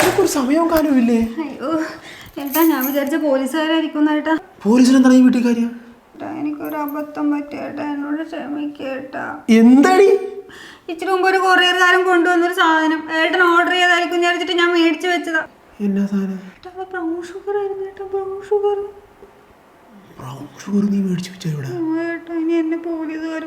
എനിക്കൊരു സമയവും കാലവും ഇല്ലേ? അയ്യോ ഏട്ടാ ഞാൻ വിചാരിച്ച പോലീസുകാരായിരിക്കും ഏട്ടാ പോലീസിന് ഈ വീട്ടിൽ കാര്യം? ഏട്ടാ എനിക്കൊരു അബദ്ധം പറ്റിയേട്ടാ എന്നോട് ക്ഷമിക്കേട്ടാ. എന്താടി? ഇച്ചിരി മുമ്പ് ഒരു കൊറിയർകാരൻ കൊണ്ടുവന്നൊരു സാധനം. ഏട്ടൻ ഓർഡർ ചെയ്തായിരിക്കും വിചാരിച്ചിട്ട് ഞാൻ മേടിച്ചു വെച്ചതാ. എന്നാ സാധനം? ബ്രൗൺ ഷുഗർ ആയിരുന്നു ഏട്ടാ ബ്രൗൺ ഷുഗർ ബ്രൗൺ ഷുഗർ നീ മേടിച്ചു വെച്ചോ ഇവിടെ. ഏട്ടാ ഇനി എന്നെ പോലീസുകാർ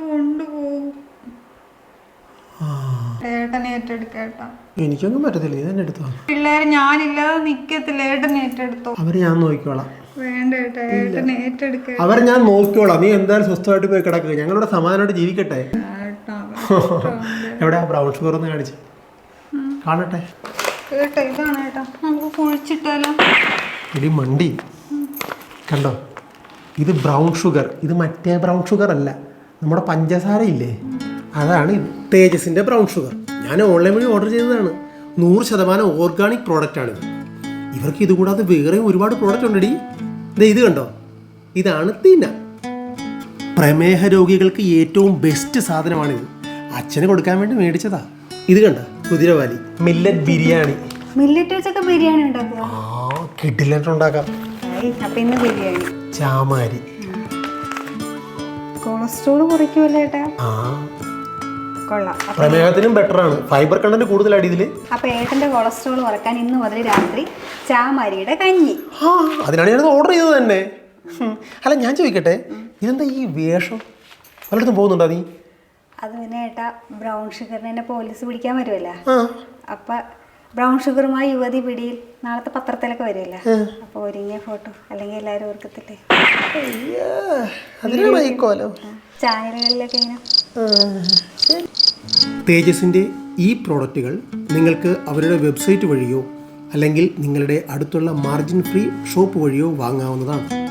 ഏട്ടൻ ഏറ്റെടുക്കേട്ടാ എനിക്കൊന്നും പറ്റത്തില്ല ഇത് തന്നെ എടുത്തോ പിള്ളേർ ഞാനില്ലാതെ നിക്കത്തില്ല ഏട്ടൻ ഏറ്റെടുത്തോ. അവരെ ഞാൻ നോക്കിക്കോളാം. വേണ്ട ഏട്ടാ ഏട്ടൻ ഏറ്റെടുക്ക അവരെ ഞാൻ നോക്കിക്കോളാം. നീ എന്തായാലും സ്വസ്ഥമായിട്ട് പോയി കിടക്കുക ഞങ്ങളിവിടെ സമാധാനമായിട്ട് ജീവിക്കട്ടെ. ഏട്ടാ എവിടെ ബ്രൗൺ ഷുഗർ ഒന്ന് കാണിച്ച്. കാണട്ടെ. കേട്ടോ ഇതാണ് ഏട്ടാ. നമുക്ക് കുഴിച്ചിട്ടാലോ? ഇടി മണ്ടി. കണ്ടോ? ഇത് ബ്രൗൺ ഷുഗർ. ഇത് മറ്റേ ബ്രൗൺ ഷുഗർ അല്ല. നമ്മുടെ പഞ്ചസാര ഇല്ലേ? അതാണ് ഇത്. തേജസിന്റെ ബ്രൗൺ ഷുഗർ. ഞാൻ ഓൺലൈൻ വഴി ഓർഡർ ചെയ്തതാണ്. നൂറ് ശതമാനം ഓർഗാനിക് പ്രോഡക്റ്റാണിത് ഇവർക്ക് ഇതുകൂടാതെ വേറെയും ഒരുപാട് പ്രോഡക്റ്റ് ഉണ്ടടി. ദേ ഇത് കണ്ടോ? ഇതാണ് തീന. പ്രമേഹ രോഗികൾക്ക് ഏറ്റവും ബെസ്റ്റ് സാധനമാണിത്. അച്ഛന് കൊടുക്കാൻ വേണ്ടി മേടിച്ചതാ. ഇത് കണ്ട കുതിരവാലി. മില്ലറ്റ് ബിരിയാണി. മില്ലറ്റ് വെച്ചൊക്കെ ബിരിയാണി ആ ഇന്ന് ബിരിയാണി. ചാമാരി. കൊളസ്ട്രോൾ കുറയ്ക്കുമല്ലോ ഏട്ടാ? ആ. കൊള്ളാം. പ്രമേഹത്തിനും ബെറ്റർ ആണ്. ഫൈബർ കണ്ടന്റ് കൂടുതലാണ് ഇതിൽ? അപ്പൊ ഏട്ടന്റെ കൊളസ്ട്രോൾ കുറയ്ക്കാൻ ഇന്ന് മുതൽ രാത്രി ചാമരിയുടെ കഞ്ഞി. അതിനാണ് ഞാനത് ഓർഡർ ചെയ്തത് തന്നെ. അല്ല ഞാൻ ചോദിക്കട്ടെ ഇതെന്താ ഈ വേഷം? പലയിടത്തും പോകുന്നുണ്ടോ നീ? അത് പിന്നെ ഏട്ടാ ബ്രൗൺ ഷുഗറിനെ എന്നെ പോലീസ് പിടിക്കാൻ വരുമല്ലോ അപ്പ അപ്പൊ ബ്രൗൺ ഷുഗറുമായി യുവതി പിടിയിൽ നാളത്തെ പത്രത്തിലൊക്കെ വരുമല്ലോ അപ്പൊ ഒരുങ്ങിയ ഫോട്ടോ അല്ലെങ്കിൽ എല്ലാവരും ഓർക്കത്തില്ലേ? ചാനലുകളിലൊക്കെ ഇങ്ങനെ. തേജസിന്റെ ഈ പ്രോഡക്റ്റുകൾ നിങ്ങൾക്ക് അവരുടെ വെബ്സൈറ്റ് വഴിയോ അല്ലെങ്കിൽ നിങ്ങളുടെ അടുത്തുള്ള മാർജിൻ ഫ്രീ ഷോപ്പ് വഴിയോ വാങ്ങാവുന്നതാണ്.